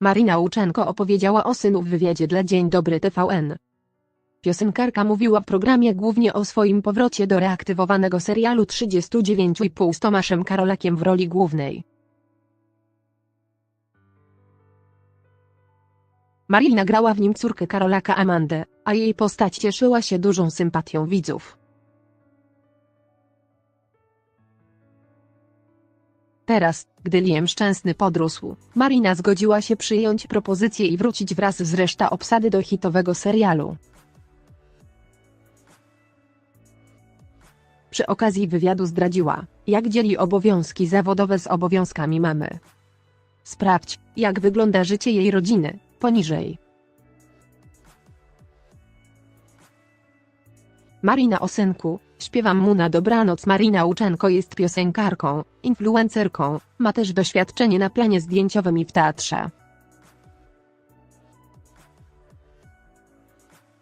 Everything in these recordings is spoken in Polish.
Marina Łuczenko opowiedziała o synu w wywiadzie dla Dzień Dobry TVN. Piosenkarka mówiła w programie głównie o swoim powrocie do reaktywowanego serialu 39,5 z Tomaszem Karolakiem w roli głównej. Marina grała w nim córkę Karolaka Amandę, a jej postać cieszyła się dużą sympatią widzów. Teraz, gdy Liam Szczęsny podrósł, Marina zgodziła się przyjąć propozycję i wrócić wraz z reszta obsady do hitowego serialu. Przy okazji wywiadu zdradziła, jak dzieli obowiązki zawodowe z obowiązkami mamy. Sprawdź, jak wygląda życie jej rodziny, poniżej. Marina o synku, śpiewam mu na dobranoc Marina Łuczenko jest piosenkarką, influencerką, ma też doświadczenie na planie zdjęciowym i w teatrze.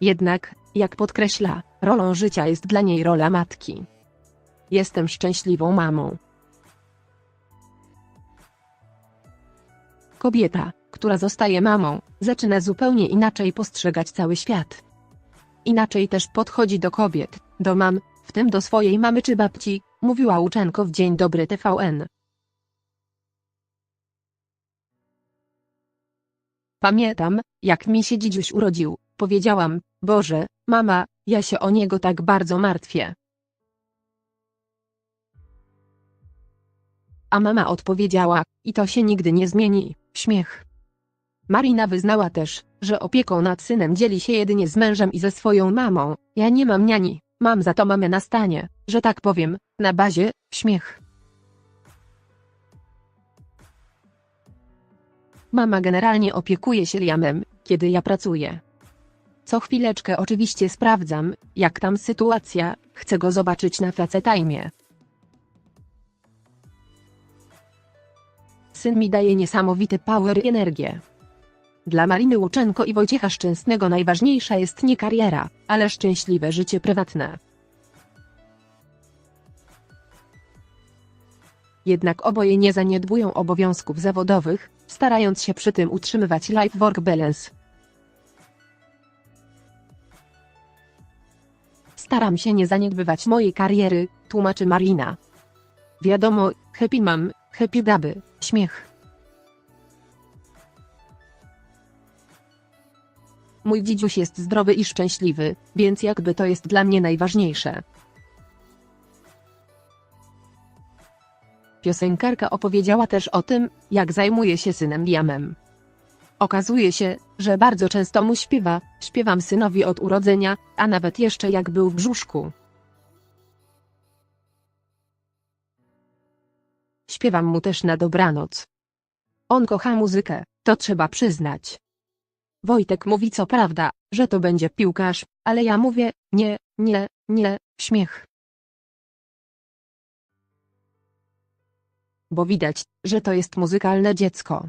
Jednak, jak podkreśla, rolą życia jest dla niej rola matki. Jestem szczęśliwą mamą. Kobieta, która zostaje mamą, zaczyna zupełnie inaczej postrzegać cały świat. Inaczej też podchodzi do kobiet, do mam, w tym do swojej mamy czy babci, mówiła Łuczenko w Dzień Dobry TVN. Pamiętam, jak mi się dzidziuś urodził, powiedziałam, Boże, mama, ja się o niego tak bardzo martwię. A mama odpowiedziała, i to się nigdy nie zmieni, śmiech. Marina wyznała też, że opieką nad synem dzieli się jedynie z mężem i ze swoją mamą, ja nie mam niani, mam za to mamę na stanie, że tak powiem, na bazie, śmiech. Mama generalnie opiekuje się Liamem, kiedy ja pracuję. Co chwileczkę oczywiście sprawdzam, jak tam sytuacja, chcę go zobaczyć na facetime. Syn mi daje niesamowity power i energię. Dla Mariny Łuczenko i Wojciecha Szczęsnego najważniejsza jest nie kariera, ale szczęśliwe życie prywatne. Jednak oboje nie zaniedbują obowiązków zawodowych, starając się przy tym utrzymywać life-work balance. Staram się nie zaniedbywać mojej kariery, tłumaczy Marina. Wiadomo, happy mam, happy daby, śmiech. Mój dzidziuś jest zdrowy i szczęśliwy, więc jakby to jest dla mnie najważniejsze. Piosenkarka opowiedziała też o tym, jak zajmuje się synem Liamem. Okazuje się, że bardzo często mu śpiewa, śpiewam synowi od urodzenia, a nawet jeszcze jak był w brzuszku. Śpiewam mu też na dobranoc. On kocha muzykę, to trzeba przyznać. Wojtek mówi co prawda, że to będzie piłkarz, ale ja mówię, nie, nie, nie, śmiech. Bo widać, że to jest muzykalne dziecko.